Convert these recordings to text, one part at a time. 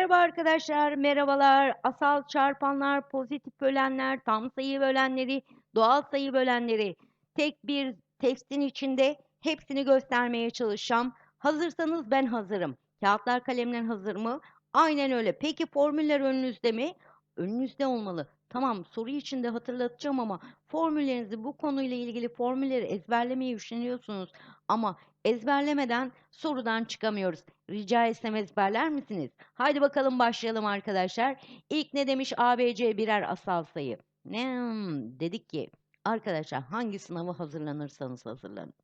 Merhaba arkadaşlar, merhabalar. Asal çarpanlar, pozitif bölenler, tam sayı bölenleri, doğal sayı bölenleri tek bir testin içinde hepsini göstermeye çalışacağım. Hazırsanız ben hazırım. Kağıtlar, kalemler hazır mı? Aynen öyle. Peki formüller önünüzde mi? Önünüzde olmalı. Tamam, soru içinde hatırlatacağım ama formüllerinizi bu konuyla ilgili formülleri ezberlemeye üşeniyorsunuz. Ama ezberlemeden sorudan çıkamıyoruz. Rica etsem ezberler misiniz? Haydi bakalım başlayalım arkadaşlar. İlk ne demiş ABC birer asal sayı. Ne dedik ki arkadaşlar hangi sınavı hazırlanırsanız hazırlanın.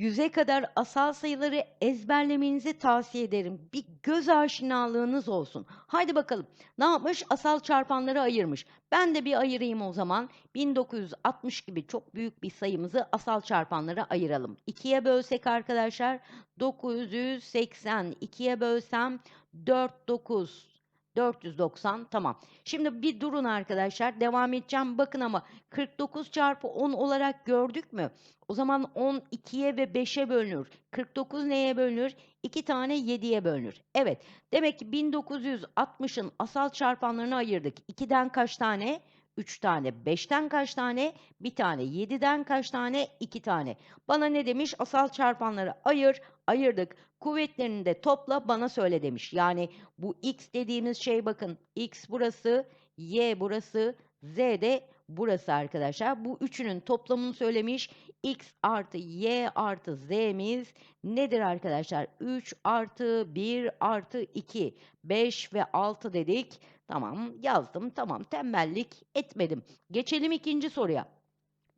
Yüze kadar asal sayıları ezberlemenizi tavsiye ederim. Bir göz aşinalığınız olsun. Haydi bakalım. Ne yapmış? Asal çarpanları ayırmış. Ben de bir ayırayım o zaman. 1960 gibi çok büyük bir sayımızı asal çarpanlara ayıralım. 2'ye bölsek arkadaşlar 980. 2'ye bölsem 4 9 490 tamam. Şimdi bir durun arkadaşlar. Devam edeceğim. Bakın ama 49 çarpı 10 olarak gördük mü? O zaman 10 2'ye ve 5'e bölünür. 49 neye bölünür? 2 tane 7'ye bölünür. Evet. Demek ki 1960'ın asal çarpanlarını ayırdık. 2'den kaç tane? 3 tane. 5'ten kaç tane? 1 tane. 7'den kaç tane? 2 tane. Bana ne demiş? Asal çarpanları ayır. Ayırdık. Kuvvetlerini de topla bana söyle demiş. Yani bu x dediğimiz şey bakın. x burası, y burası, z de burası arkadaşlar. Bu üçünün toplamını söylemiş. x artı y artı z'miz nedir arkadaşlar? 3 artı 1 artı 2, 5 ve 6 dedik. Tamam yazdım tamam tembellik etmedim. Geçelim ikinci soruya.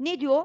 Ne diyor?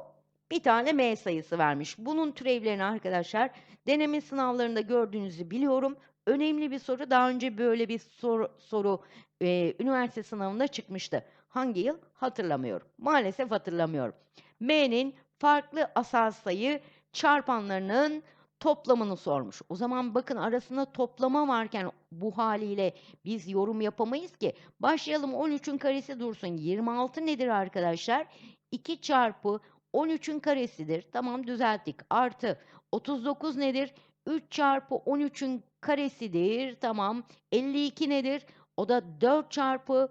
Bir tane m sayısı vermiş. Bunun türevlerini arkadaşlar deneme sınavlarında gördüğünüzü biliyorum. Önemli bir soru. Daha önce böyle bir soru, soru e, üniversite sınavında çıkmıştı. Hangi yıl? Hatırlamıyorum. Maalesef hatırlamıyorum. M'nin farklı asal sayı çarpanlarının toplamını sormuş. O zaman bakın arasında toplama varken bu haliyle biz yorum yapamayız ki. Başlayalım 13'ün karesi dursun. 26 nedir arkadaşlar? 2 çarpı 13'ün karesidir. Tamam düzelttik. Artı 39 nedir? 3 çarpı 13'ün karesidir. Tamam. 52 nedir? O da 4 çarpı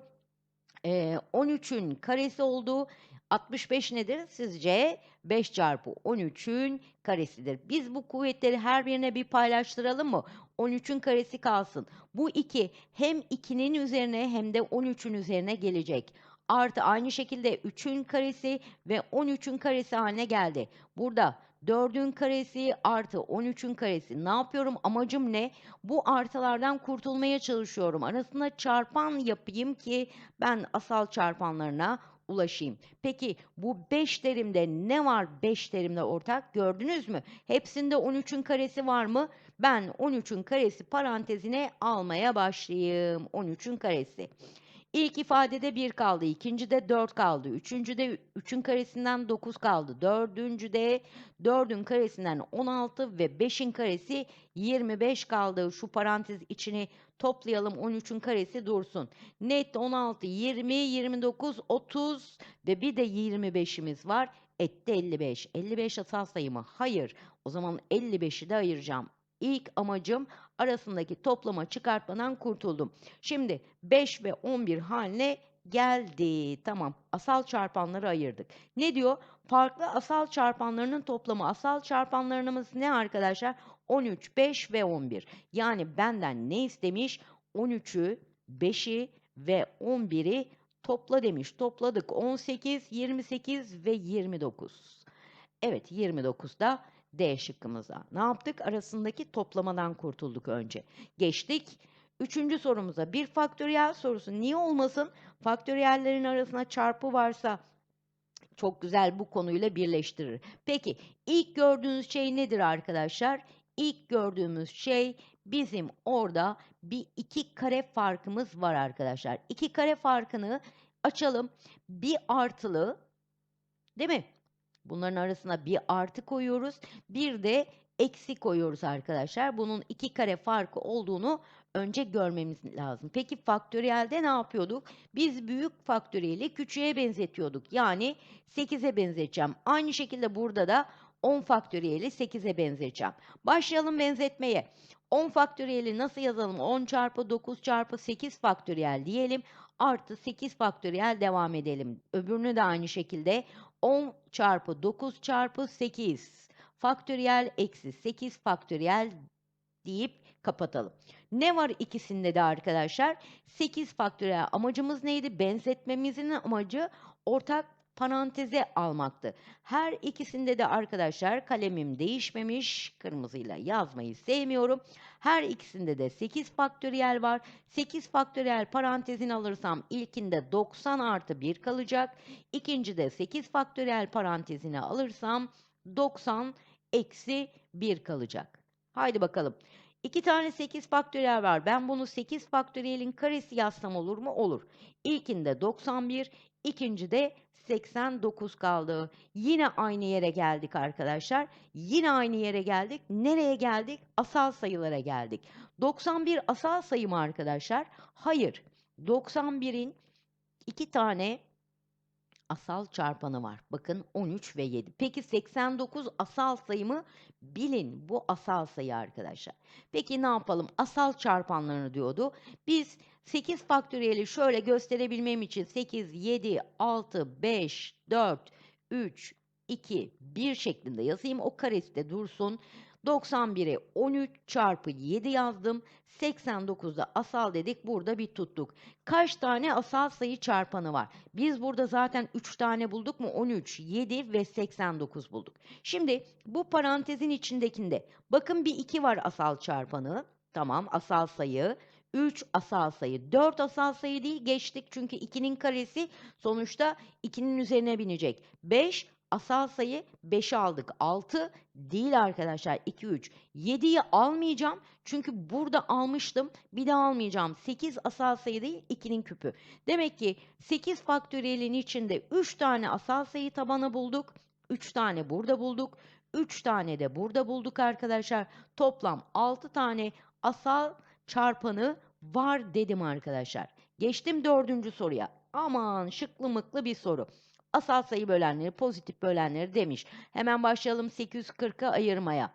e, 13'ün karesi olduğu 65 nedir sizce? 5 çarpı 13'ün karesidir. Biz bu kuvvetleri her birine bir paylaştıralım mı? 13'ün karesi kalsın. Bu 2 hem 2'nin üzerine hem de 13'ün üzerine gelecek. Artı aynı şekilde 3'ün karesi ve 13'ün karesi haline geldi. Burada 4'ün karesi artı 13'ün karesi. Ne yapıyorum? Amacım ne? Bu artılardan kurtulmaya çalışıyorum. Arasında çarpan yapayım ki ben asal çarpanlarına ulaşayım. Peki bu 5 terimde ne var 5 terimde ortak? Gördünüz mü? Hepsinde 13'ün karesi var mı? Ben 13'ün karesi parantezine almaya başlayayım. 13'ün karesi. İlk ifadede 1 kaldı, ikincide 4 kaldı, üçüncüde 3'ün karesinden 9 kaldı, dördüncüde 4'ün karesinden 16 ve 5'in karesi 25 kaldı. Şu parantez içini toplayalım 13'ün karesi dursun. Net 16, 20, 29, 30 ve bir de 25'imiz var. Etti 55. 55 asal sayı mı? Hayır. O zaman 55'i de ayıracağım. İlk amacım arasındaki toplama çıkartmadan kurtuldum. Şimdi 5 ve 11 haline geldi. Tamam. Asal çarpanları ayırdık. Ne diyor? Farklı asal çarpanlarının toplamı. Asal çarpanlarımız ne arkadaşlar? 13, 5 ve 11. Yani benden ne istemiş? 13'ü, 5'i ve 11'i topla demiş. Topladık. 18, 28 ve 29. Evet 29'da D şıkkımıza. Ne yaptık? Arasındaki toplamadan kurtulduk önce. Geçtik. Üçüncü sorumuza bir faktöriyel sorusu. Niye olmasın? Faktöriyellerin arasında çarpı varsa çok güzel bu konuyla birleştirir. Peki ilk gördüğünüz şey nedir arkadaşlar? İlk gördüğümüz şey bizim orada bir iki kare farkımız var arkadaşlar. İki kare farkını açalım. Bir artılı değil mi? Bunların arasına bir artı koyuyoruz. Bir de eksi koyuyoruz arkadaşlar. Bunun iki kare farkı olduğunu önce görmemiz lazım. Peki faktöriyelde ne yapıyorduk? Biz büyük faktöriyeli küçüğe benzetiyorduk. Yani 8'e benzeteceğim. Aynı şekilde burada da 10 faktöriyeli 8'e benzeteceğim. Başlayalım benzetmeye. 10 faktöriyeli nasıl yazalım? 10 çarpı 9 çarpı 8 faktöriyel diyelim. Artı 8 faktöriyel devam edelim. Öbürünü de aynı şekilde 10 çarpı 9 çarpı 8 faktöriyel eksi 8 faktöriyel deyip kapatalım. Ne var ikisinde de arkadaşlar? 8 faktöriyel amacımız neydi? Benzetmemizin amacı ortak paranteze almaktı. Her ikisinde de arkadaşlar kalemim değişmemiş. Kırmızıyla yazmayı sevmiyorum. Her ikisinde de 8 faktöriyel var. 8 faktöriyel parantezini alırsam ilkinde 90 artı 1 kalacak. İkincide 8 faktöriyel parantezini alırsam 90 eksi 1 kalacak. Haydi bakalım. İki tane 8 faktöriyel var. Ben bunu 8 faktöriyelin karesi yazsam olur mu? Olur. İlkinde 91, ikincide 89 kaldı. Yine aynı yere geldik arkadaşlar. Yine aynı yere geldik. Nereye geldik? Asal sayılara geldik. 91 asal sayı mı arkadaşlar? Hayır. 91'in iki tane asal çarpanı var. Bakın 13 ve 7. Peki 89 asal sayı mı? Bilin bu asal sayı arkadaşlar. Peki ne yapalım? Asal çarpanlarını diyordu. Biz 8 faktöriyeli şöyle gösterebilmem için 8, 7, 6, 5, 4, 3, 2, 1 şeklinde yazayım. O karesi de dursun. 91'e 13 çarpı 7 yazdım. 89'da asal dedik. Burada bir tuttuk. Kaç tane asal sayı çarpanı var? Biz burada zaten 3 tane bulduk mu? 13, 7 ve 89 bulduk. Şimdi bu parantezin içindekinde bakın bir 2 var asal çarpanı. Tamam asal sayı. 3 asal sayı. 4 asal sayı değil geçtik çünkü 2'nin karesi sonuçta 2'nin üzerine binecek. 5 asal sayı 5'i aldık. 6 değil arkadaşlar 2 3. 7'yi almayacağım çünkü burada almıştım. Bir daha almayacağım. 8 asal sayı değil 2'nin küpü. Demek ki 8 faktöriyelin içinde 3 tane asal sayı tabanı bulduk. 3 tane burada bulduk. 3 tane de burada bulduk arkadaşlar. Toplam 6 tane asal çarpanı var dedim arkadaşlar. Geçtim dördüncü soruya. Aman şıklı mıklı bir soru. Asal sayı bölenleri, pozitif bölenleri demiş. Hemen başlayalım 840'a ayırmaya.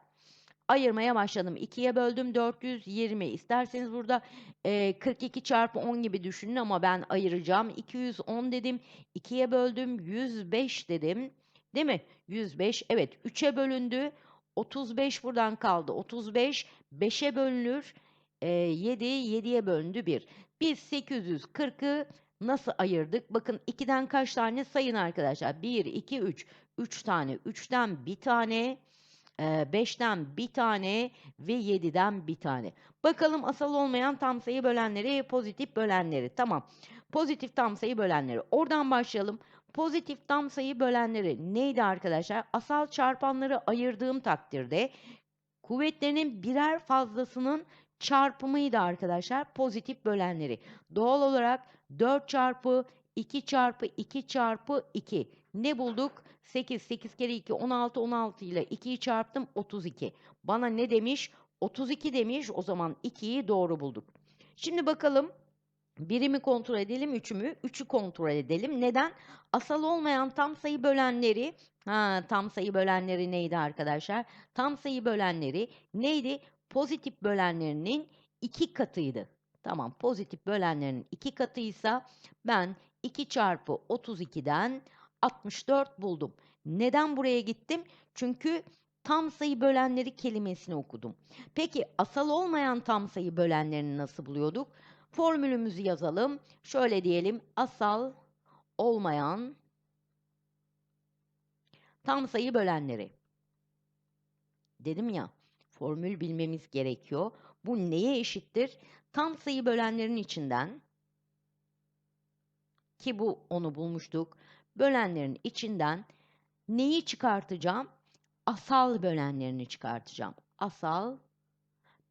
Ayırmaya başladım. 2'ye böldüm 420. İsterseniz burada e, 42 çarpı 10 gibi düşünün ama ben ayıracağım. 210 dedim. 2'ye böldüm 105 dedim. Değil mi? 105. Evet 3'e bölündü. 35 buradan kaldı. 35 5'e bölünür. E, 7 7'ye bölündü 1. Biz 840'ı nasıl ayırdık? Bakın 2'den kaç tane sayın arkadaşlar? 1, 2, 3. 3 tane. 3'ten bir tane. 5'ten bir tane ve 7'den bir tane. Bakalım asal olmayan tam sayı bölenleri, pozitif bölenleri. Tamam. Pozitif tam sayı bölenleri. Oradan başlayalım. Pozitif tam sayı bölenleri neydi arkadaşlar? Asal çarpanları ayırdığım takdirde kuvvetlerinin birer fazlasının çarpımıydı arkadaşlar pozitif bölenleri. Doğal olarak 4 çarpı 2 çarpı 2 çarpı 2 ne bulduk? 8, 8 kere 2, 16, 16 ile 2'yi çarptım 32. Bana ne demiş? 32 demiş. O zaman 2'yi doğru bulduk. Şimdi bakalım birimi kontrol edelim, üçümü. Üçü kontrol edelim. Neden? Asal olmayan tam sayı bölenleri, ha, tam sayı bölenleri neydi arkadaşlar? Tam sayı bölenleri neydi? Pozitif bölenlerinin iki katıydı. Tamam, pozitif bölenlerin iki katıysa ben 2 çarpı 32'den 64 buldum. Neden buraya gittim? Çünkü tam sayı bölenleri kelimesini okudum. Peki asal olmayan tam sayı bölenlerini nasıl buluyorduk? Formülümüzü yazalım. Şöyle diyelim. Asal olmayan tam sayı bölenleri. Dedim ya, formül bilmemiz gerekiyor. Bu neye eşittir? Tam sayı bölenlerin içinden ki bu onu bulmuştuk. Bölenlerin içinden neyi çıkartacağım? Asal bölenlerini çıkartacağım. Asal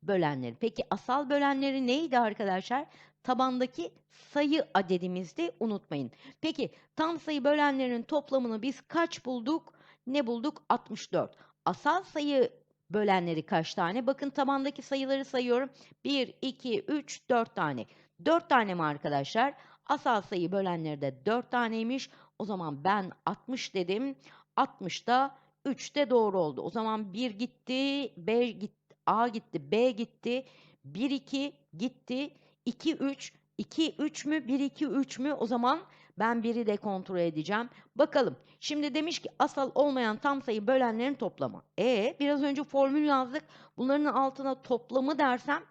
bölenleri. Peki asal bölenleri neydi arkadaşlar? Tabandaki sayı adedimizdi unutmayın. Peki tam sayı bölenlerinin toplamını biz kaç bulduk? Ne bulduk? 64. Asal sayı bölenleri kaç tane? Bakın tabandaki sayıları sayıyorum. 1, 2, 3, 4 tane. 4 tane mi arkadaşlar? Asal sayı bölenleri de 4 taneymiş. O zaman ben 60 dedim. 60 da 3 de doğru oldu. O zaman 1 gitti, 5 gitti. A gitti, B gitti. 1 2 gitti. 2 3 2 3 mü? 1 2 3 mü? O zaman ben 1'i de kontrol edeceğim. Bakalım. Şimdi demiş ki asal olmayan tam sayı bölenlerin toplamı. E biraz önce formül yazdık. Bunların altına toplamı dersem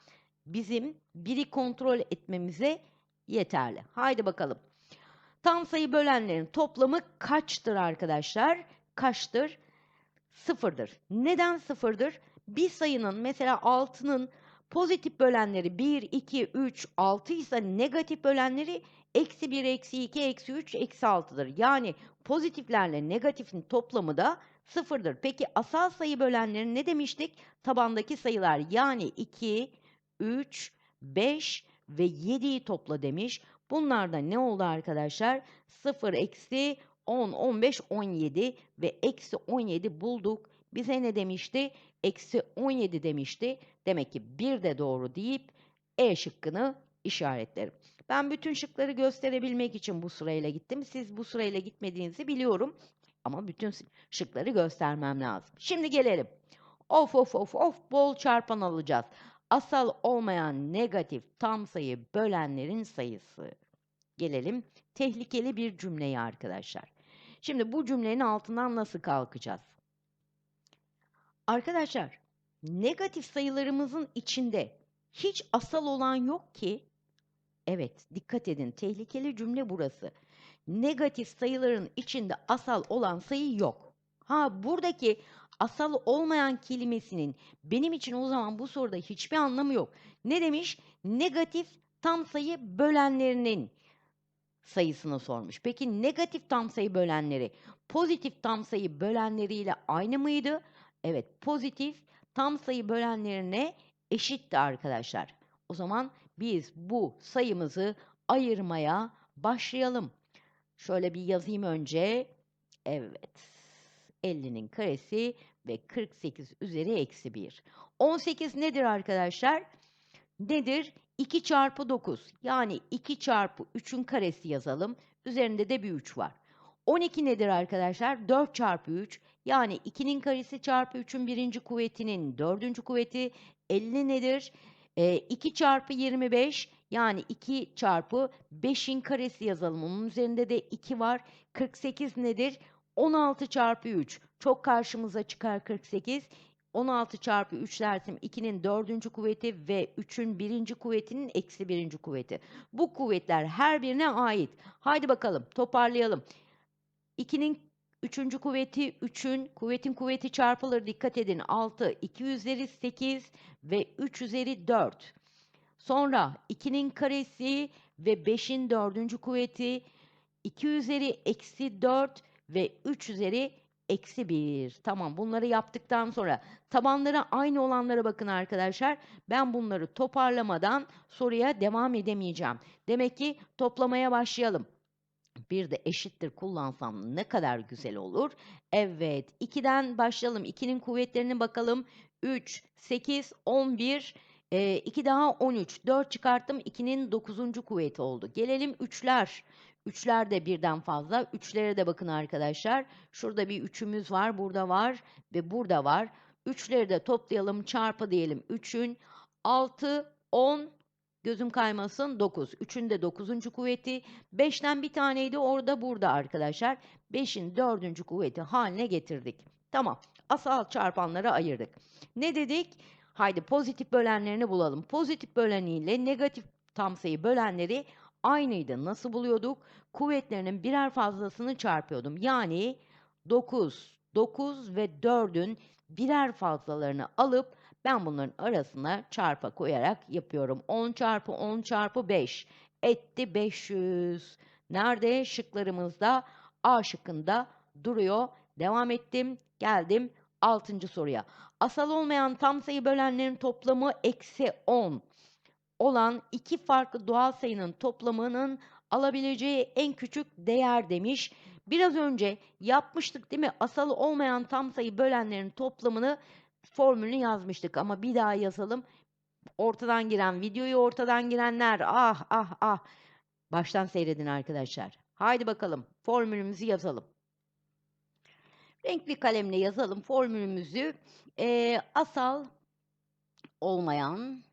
bizim 1'i kontrol etmemize yeterli. Haydi bakalım. Tam sayı bölenlerin toplamı kaçtır arkadaşlar? Kaçtır? Sıfırdır. Neden sıfırdır? Bir sayının mesela 6'nın pozitif bölenleri 1, 2, 3, 6 ise negatif bölenleri eksi 1, eksi 2, eksi 3, eksi 6'dır. Yani pozitiflerle negatifin toplamı da sıfırdır. Peki asal sayı bölenleri ne demiştik? Tabandaki sayılar yani 2, 3, 5 ve 7'yi topla demiş. Bunlarda ne oldu arkadaşlar? 0, eksi 10, 15, 17 ve eksi 17 bulduk. Bize ne demişti? Eksi 17 demişti. Demek ki bir de doğru deyip E şıkkını işaretlerim. Ben bütün şıkları gösterebilmek için bu sırayla gittim. Siz bu sırayla gitmediğinizi biliyorum. Ama bütün şıkları göstermem lazım. Şimdi gelelim. Of of of of bol çarpan alacağız. Asal olmayan negatif tam sayı bölenlerin sayısı. Gelelim tehlikeli bir cümleye arkadaşlar. Şimdi bu cümlenin altından nasıl kalkacağız? Arkadaşlar, negatif sayılarımızın içinde hiç asal olan yok ki. Evet, dikkat edin. Tehlikeli cümle burası. Negatif sayıların içinde asal olan sayı yok. Ha buradaki asal olmayan kelimesinin benim için o zaman bu soruda hiçbir anlamı yok. Ne demiş? Negatif tam sayı bölenlerinin sayısını sormuş. Peki negatif tam sayı bölenleri pozitif tam sayı bölenleriyle aynı mıydı? Evet, pozitif tam sayı bölenlerine eşitti arkadaşlar. O zaman biz bu sayımızı ayırmaya başlayalım. Şöyle bir yazayım önce. Evet. 50'nin karesi ve 48 üzeri eksi 1. 18 nedir arkadaşlar? Nedir? 2 çarpı 9. Yani 2 çarpı 3'ün karesi yazalım. Üzerinde de bir 3 var. 12 nedir arkadaşlar? 4 çarpı 3. Yani 2'nin karesi çarpı 3'ün birinci kuvvetinin dördüncü kuvveti 50 nedir? E, 2 çarpı 25 yani 2 çarpı 5'in karesi yazalım. Onun üzerinde de 2 var. 48 nedir? 16 çarpı 3. Çok karşımıza çıkar 48. 16 çarpı 3 dersim 2'nin dördüncü kuvveti ve 3'ün birinci kuvvetinin eksi birinci kuvveti. Bu kuvvetler her birine ait. Haydi bakalım toparlayalım. 2'nin üçüncü kuvveti 3'ün kuvvetin kuvveti çarpılır. Dikkat edin 6, 2 üzeri 8 ve 3 üzeri 4. Sonra 2'nin karesi ve 5'in dördüncü kuvveti 2 üzeri eksi 4 ve 3 üzeri eksi 1. Tamam bunları yaptıktan sonra tabanlara aynı olanlara bakın arkadaşlar. Ben bunları toparlamadan soruya devam edemeyeceğim. Demek ki toplamaya başlayalım. Bir de eşittir kullansam ne kadar güzel olur. Evet 2'den başlayalım. 2'nin kuvvetlerini bakalım. 3, 8, 11, e, 2 daha 13. 4 çıkarttım. 2'nin 9. kuvveti oldu. Gelelim 3'ler. Üçler de birden fazla. Üçlere de bakın arkadaşlar. Şurada bir üçümüz var, burada var ve burada var. Üçleri de toplayalım, çarpı diyelim. 3'ün 6, 10, gözüm kaymasın 9. 3'ün de 9. kuvveti. 5'ten bir taneydi orada burada arkadaşlar. 5'in 4. kuvveti haline getirdik. Tamam. Asal çarpanları ayırdık. Ne dedik? Haydi pozitif bölenlerini bulalım. Pozitif böleniyle negatif tam sayı bölenleri aynıydı. Nasıl buluyorduk? Kuvvetlerinin birer fazlasını çarpıyordum. Yani 9, 9 ve 4'ün birer fazlalarını alıp ben bunların arasına çarpa koyarak yapıyorum. 10 çarpı 10 çarpı 5 etti 500. Nerede? Şıklarımızda A şıkkında duruyor. Devam ettim. Geldim 6. soruya. Asal olmayan tam sayı bölenlerin toplamı eksi 10 olan iki farklı doğal sayının toplamının alabileceği en küçük değer demiş. Biraz önce yapmıştık değil mi? Asal olmayan tam sayı bölenlerin toplamını formülünü yazmıştık ama bir daha yazalım. Ortadan giren, videoyu ortadan girenler ah ah ah. Baştan seyredin arkadaşlar. Haydi bakalım formülümüzü yazalım. Renkli kalemle yazalım formülümüzü. Ee, asal olmayan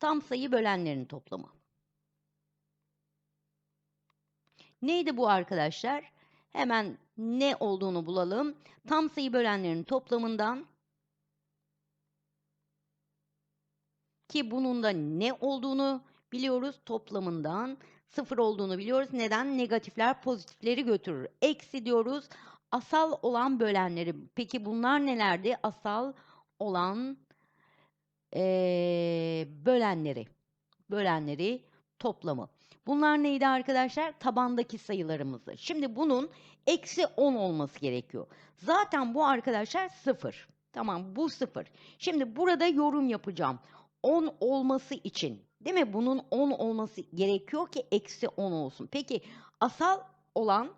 tam sayı bölenlerin toplamı. Neydi bu arkadaşlar? Hemen ne olduğunu bulalım. Tam sayı bölenlerin toplamından ki bunun da ne olduğunu biliyoruz. Toplamından sıfır olduğunu biliyoruz. Neden? Negatifler pozitifleri götürür. Eksi diyoruz. Asal olan bölenleri. Peki bunlar nelerdi? Asal olan eee, bölenleri. Bölenleri toplamı. Bunlar neydi arkadaşlar? Tabandaki sayılarımızdı. Şimdi bunun eksi 10 olması gerekiyor. Zaten bu arkadaşlar 0. Tamam bu 0. Şimdi burada yorum yapacağım. 10 olması için değil mi? Bunun 10 olması gerekiyor ki eksi 10 olsun. Peki asal olan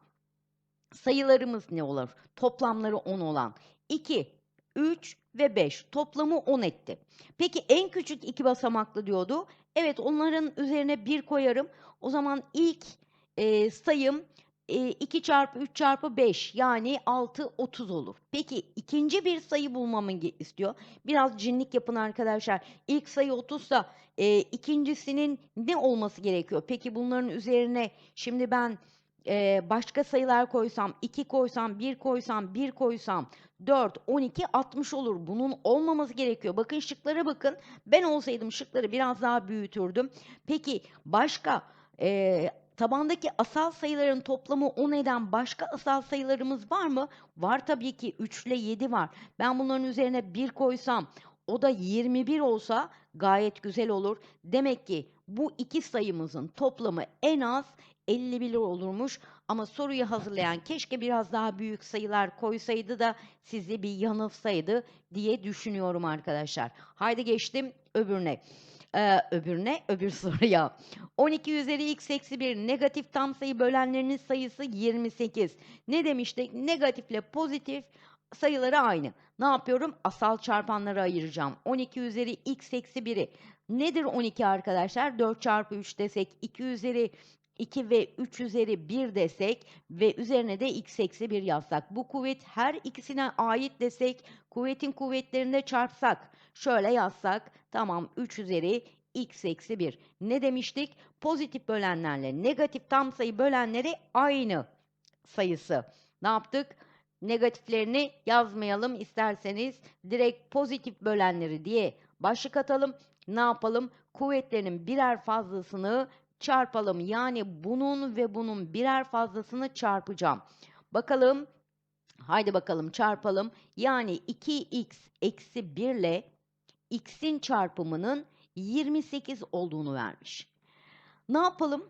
sayılarımız ne olur? Toplamları 10 olan 2, 3 ve 5 toplamı 10 etti. Peki en küçük iki basamaklı diyordu. Evet onların üzerine 1 koyarım. O zaman ilk e, sayım e, 2 çarpı 3 çarpı 5 yani 6 30 olur. Peki ikinci bir sayı bulmamı istiyor. Biraz cinlik yapın arkadaşlar. İlk sayı 30 sa e, ikincisinin ne olması gerekiyor? Peki bunların üzerine şimdi ben e, başka sayılar koysam, 2 koysam, 1 koysam, 1 koysam, 4, 12, 60 olur. Bunun olmaması gerekiyor. Bakın şıklara bakın. Ben olsaydım şıkları biraz daha büyütürdüm. Peki başka e, tabandaki asal sayıların toplamı 10 eden başka asal sayılarımız var mı? Var tabii ki 3 ile 7 var. Ben bunların üzerine 1 koysam o da 21 olsa gayet güzel olur. Demek ki bu iki sayımızın toplamı en az 51 olurmuş. Ama soruyu hazırlayan keşke biraz daha büyük sayılar koysaydı da sizi bir yanılsaydı diye düşünüyorum arkadaşlar. Haydi geçtim öbürüne. Ee, öbürüne, öbür soruya. 12 üzeri x eksi 1 negatif tam sayı bölenlerinin sayısı 28. Ne demiştik? Negatifle pozitif sayıları aynı. Ne yapıyorum? Asal çarpanları ayıracağım. 12 üzeri x eksi 1'i. Nedir 12 arkadaşlar? 4 çarpı 3 desek 2 üzeri 2 ve 3 üzeri 1 desek ve üzerine de x eksi 1 yazsak. Bu kuvvet her ikisine ait desek kuvvetin kuvvetlerinde çarpsak. Şöyle yazsak tamam 3 üzeri x eksi 1. Ne demiştik? Pozitif bölenlerle negatif tam sayı bölenleri aynı sayısı. Ne yaptık? Negatiflerini yazmayalım isterseniz direkt pozitif bölenleri diye başlık atalım. Ne yapalım? Kuvvetlerin birer fazlasını çarpalım. Yani bunun ve bunun birer fazlasını çarpacağım. Bakalım. Haydi bakalım çarpalım. Yani 2x eksi 1 ile x'in çarpımının 28 olduğunu vermiş. Ne yapalım?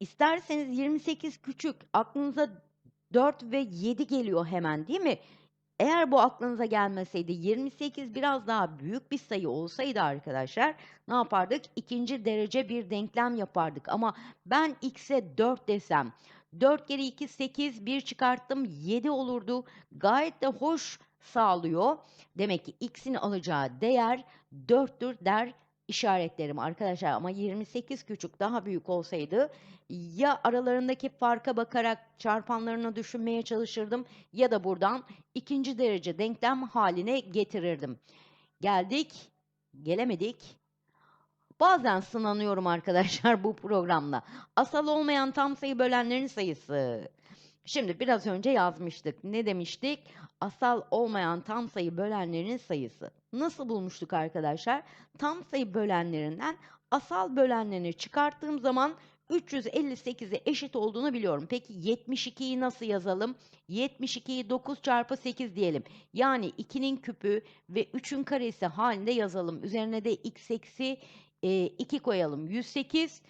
İsterseniz 28 küçük. Aklınıza 4 ve 7 geliyor hemen değil mi? Eğer bu aklınıza gelmeseydi 28 biraz daha büyük bir sayı olsaydı arkadaşlar ne yapardık? İkinci derece bir denklem yapardık. Ama ben x'e 4 desem 4 kere 2 8 1 çıkarttım 7 olurdu. Gayet de hoş sağlıyor. Demek ki x'in alacağı değer 4'tür der işaretlerim arkadaşlar ama 28 küçük daha büyük olsaydı ya aralarındaki farka bakarak çarpanlarını düşünmeye çalışırdım ya da buradan ikinci derece denklem haline getirirdim. Geldik, gelemedik. Bazen sınanıyorum arkadaşlar bu programla. Asal olmayan tam sayı bölenlerin sayısı. Şimdi biraz önce yazmıştık. Ne demiştik? Asal olmayan tam sayı bölenlerin sayısı. Nasıl bulmuştuk arkadaşlar? Tam sayı bölenlerinden asal bölenlerini çıkarttığım zaman 358'e eşit olduğunu biliyorum. Peki 72'yi nasıl yazalım? 72'yi 9 çarpı 8 diyelim. Yani 2'nin küpü ve 3'ün karesi halinde yazalım. Üzerine de x eksi 2 koyalım. 108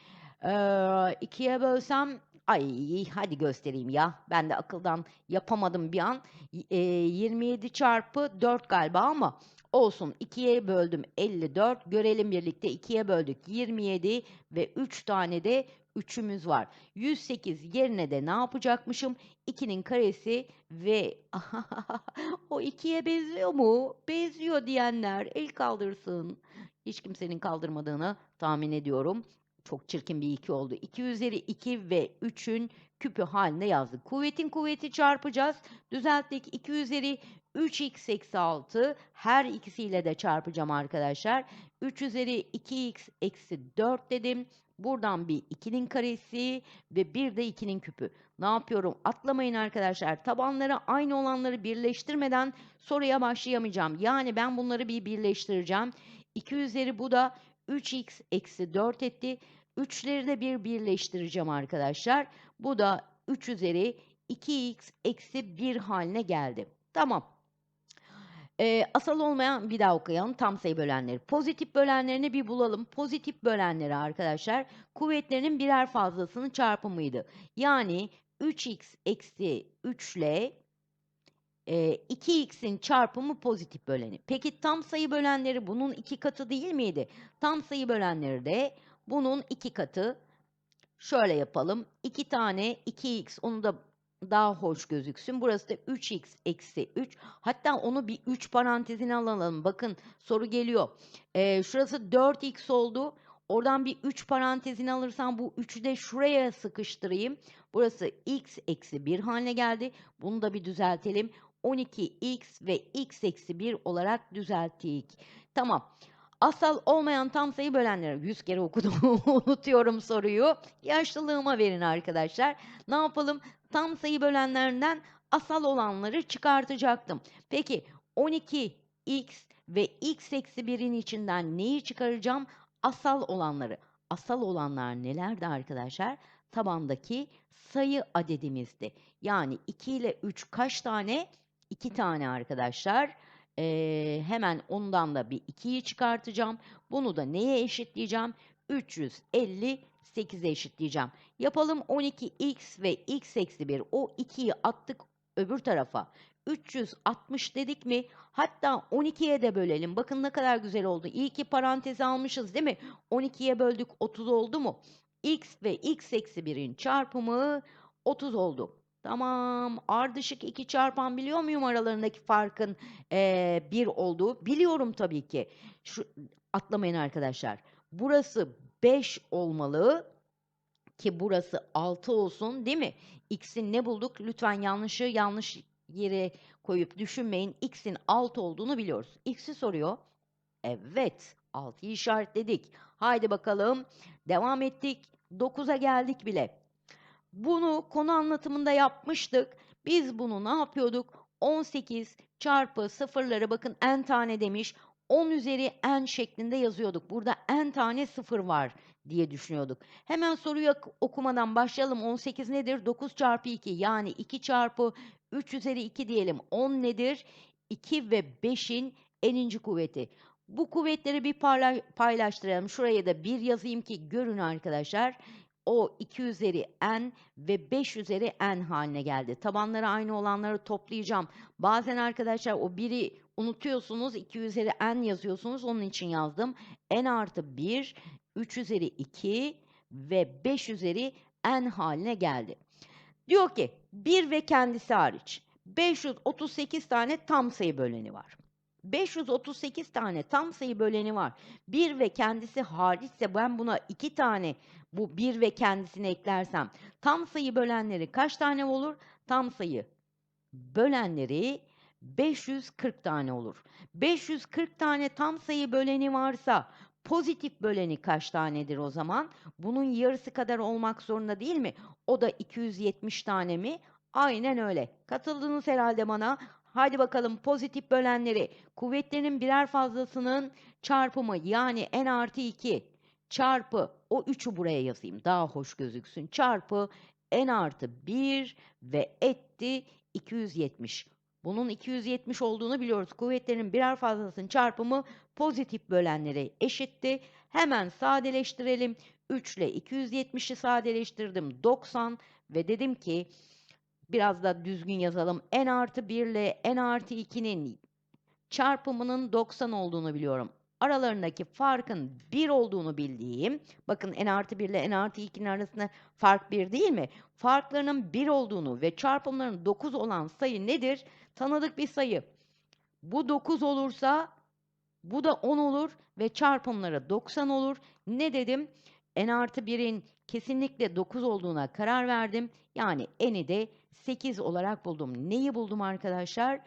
e, 2'ye bölsem Ay hadi göstereyim ya. Ben de akıldan yapamadım bir an. E, 27 çarpı 4 galiba ama olsun. 2'ye böldüm 54. Görelim birlikte 2'ye böldük 27 ve 3 tane de 3'ümüz var. 108 yerine de ne yapacakmışım? 2'nin karesi ve o 2'ye benziyor mu? Benziyor diyenler el kaldırsın. Hiç kimsenin kaldırmadığını tahmin ediyorum. Çok çirkin bir 2 oldu. 2 üzeri 2 ve 3'ün küpü haline yazdık. Kuvvetin kuvveti çarpacağız. Düzelttik. 2 üzeri 3x eksi 6 her ikisiyle de çarpacağım arkadaşlar. 3 üzeri 2x eksi 4 dedim. Buradan bir 2'nin karesi ve bir de 2'nin küpü. Ne yapıyorum? Atlamayın arkadaşlar. Tabanları aynı olanları birleştirmeden soruya başlayamayacağım. Yani ben bunları bir birleştireceğim. 2 üzeri bu da 3x eksi 4 etti. 3'leri de bir birleştireceğim arkadaşlar. Bu da 3 üzeri 2x eksi 1 haline geldi. Tamam. Ee, asal olmayan bir daha okuyalım. Tam sayı bölenleri. Pozitif bölenlerini bir bulalım. Pozitif bölenleri arkadaşlar kuvvetlerinin birer fazlasının çarpımıydı. Yani 3x eksi 3 ile e, 2x'in çarpımı pozitif böleni. Peki tam sayı bölenleri bunun iki katı değil miydi? Tam sayı bölenleri de bunun iki katı. Şöyle yapalım. 2 tane 2x onu da daha hoş gözüksün. Burası da 3x eksi 3. Hatta onu bir 3 parantezine alalım. Bakın soru geliyor. Ee, şurası 4x oldu. Oradan bir 3 parantezini alırsam bu 3'ü de şuraya sıkıştırayım. Burası x eksi 1 haline geldi. Bunu da bir düzeltelim. 12x ve x eksi 1 olarak düzelttik. Tamam. Asal olmayan tam sayı bölenleri 100 kere okudum unutuyorum soruyu. Yaşlılığıma verin arkadaşlar. Ne yapalım? Tam sayı bölenlerinden asal olanları çıkartacaktım. Peki 12x ve x eksi 1'in içinden neyi çıkaracağım? Asal olanları. Asal olanlar nelerdi arkadaşlar? Tabandaki sayı adedimizdi. Yani 2 ile 3 kaç tane? 2 tane arkadaşlar. Ee, hemen ondan da bir 2'yi çıkartacağım. Bunu da neye eşitleyeceğim? 358'e eşitleyeceğim. Yapalım 12x ve x eksi 1. O 2'yi attık öbür tarafa. 360 dedik mi? Hatta 12'ye de bölelim. Bakın ne kadar güzel oldu. İyi ki parantezi almışız değil mi? 12'ye böldük 30 oldu mu? x ve x eksi 1'in çarpımı 30 oldu. Tamam. Ardışık iki çarpan biliyor muyum aralarındaki farkın e, 1 olduğu? Biliyorum tabii ki. Şu, atlamayın arkadaşlar. Burası 5 olmalı ki burası 6 olsun değil mi? X'in ne bulduk? Lütfen yanlışı yanlış yere koyup düşünmeyin. X'in 6 olduğunu biliyoruz. X'i soruyor. Evet. 6'yı işaretledik. Haydi bakalım. Devam ettik. 9'a geldik bile. Bunu konu anlatımında yapmıştık. Biz bunu ne yapıyorduk? 18 çarpı sıfırları bakın n tane demiş. 10 üzeri n şeklinde yazıyorduk. Burada n tane sıfır var diye düşünüyorduk. Hemen soruyu okumadan başlayalım. 18 nedir? 9 çarpı 2 yani 2 çarpı 3 üzeri 2 diyelim. 10 nedir? 2 ve 5'in eninci kuvveti. Bu kuvvetleri bir paylaştıralım. Şuraya da 1 yazayım ki görün arkadaşlar o 2 üzeri n ve 5 üzeri n haline geldi. Tabanları aynı olanları toplayacağım. Bazen arkadaşlar o biri unutuyorsunuz 2 üzeri n yazıyorsunuz onun için yazdım. n artı 1 3 üzeri 2 ve 5 üzeri n haline geldi. Diyor ki 1 ve kendisi hariç 538 tane tam sayı böleni var. 538 tane tam sayı böleni var. 1 ve kendisi hariçse ben buna 2 tane bu 1 ve kendisini eklersem tam sayı bölenleri kaç tane olur? Tam sayı bölenleri 540 tane olur. 540 tane tam sayı böleni varsa pozitif böleni kaç tanedir o zaman? Bunun yarısı kadar olmak zorunda değil mi? O da 270 tane mi? Aynen öyle. Katıldınız herhalde bana. Haydi bakalım pozitif bölenleri kuvvetlerin birer fazlasının çarpımı yani n artı 2 çarpı o 3'ü buraya yazayım daha hoş gözüksün çarpı n artı 1 ve etti 270. Bunun 270 olduğunu biliyoruz. Kuvvetlerin birer fazlasının çarpımı pozitif bölenlere eşitti. Hemen sadeleştirelim. 3 ile 270'i sadeleştirdim. 90 ve dedim ki biraz da düzgün yazalım. n artı 1 ile n artı 2'nin çarpımının 90 olduğunu biliyorum. Aralarındaki farkın 1 olduğunu bildiğim, bakın n artı 1 ile n artı 2'nin arasında fark 1 değil mi? Farklarının 1 olduğunu ve çarpımların 9 olan sayı nedir? Tanıdık bir sayı. Bu 9 olursa bu da 10 olur ve çarpımları 90 olur. Ne dedim? n artı 1'in kesinlikle 9 olduğuna karar verdim. Yani n'i de 8 olarak buldum. Neyi buldum arkadaşlar?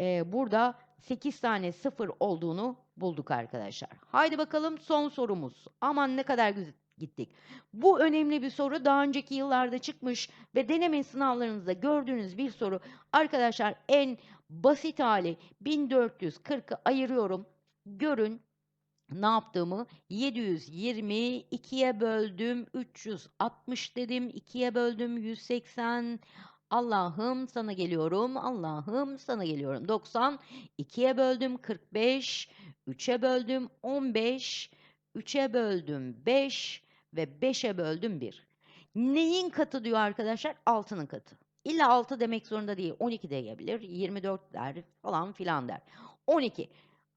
Ee, burada 8 tane 0 olduğunu bulduk arkadaşlar. Haydi bakalım son sorumuz. Aman ne kadar güzel gittik. Bu önemli bir soru. Daha önceki yıllarda çıkmış ve deneme sınavlarınızda gördüğünüz bir soru. Arkadaşlar en basit hali 1440'ı ayırıyorum. Görün ne yaptığımı 722'ye böldüm 360 dedim 2'ye böldüm 180 Allah'ım sana geliyorum Allah'ım sana geliyorum. 90 2'ye böldüm 45 3'e böldüm 15 3'e böldüm 5 ve 5'e böldüm 1 neyin katı diyor arkadaşlar? 6'nın katı. İlla 6 demek zorunda değil. 12 de gelebilir 24 der falan filan der. 12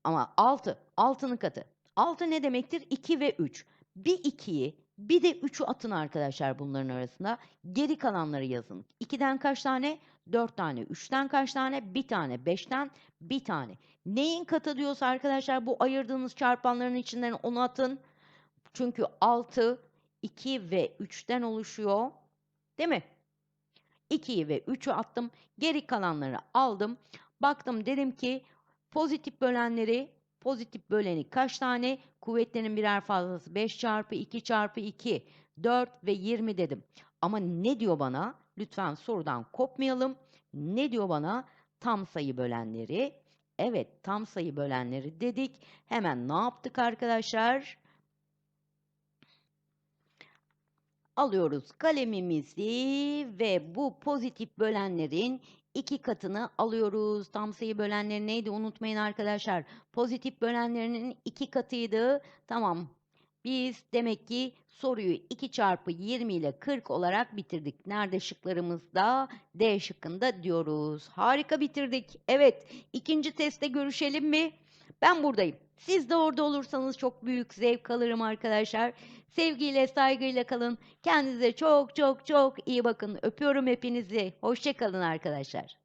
ama 6 6'nın katı. 6 ne demektir? 2 ve 3. Bir 2'yi bir de 3'ü atın arkadaşlar bunların arasında. Geri kalanları yazın. 2'den kaç tane? 4 tane. 3'ten kaç tane? 1 tane. 5'ten 1 tane. Neyin katı diyorsa arkadaşlar bu ayırdığınız çarpanların içinden onu atın. Çünkü 6, 2 ve 3'ten oluşuyor. Değil mi? 2'yi ve 3'ü attım. Geri kalanları aldım. Baktım dedim ki pozitif bölenleri Pozitif böleni kaç tane? Kuvvetlerin birer fazlası 5 çarpı 2 çarpı 2, 4 ve 20 dedim. Ama ne diyor bana? Lütfen sorudan kopmayalım. Ne diyor bana? Tam sayı bölenleri. Evet tam sayı bölenleri dedik. Hemen ne yaptık arkadaşlar? Alıyoruz kalemimizi ve bu pozitif bölenlerin iki katını alıyoruz. Tam sayı bölenleri neydi unutmayın arkadaşlar. Pozitif bölenlerinin iki katıydı. Tamam. Biz demek ki soruyu 2 çarpı 20 ile 40 olarak bitirdik. Nerede şıklarımızda? D şıkkında diyoruz. Harika bitirdik. Evet. ikinci testte görüşelim mi? Ben buradayım. Siz de orada olursanız çok büyük zevk alırım arkadaşlar. Sevgiyle, saygıyla kalın. Kendinize çok çok çok iyi bakın. Öpüyorum hepinizi. Hoşçakalın arkadaşlar.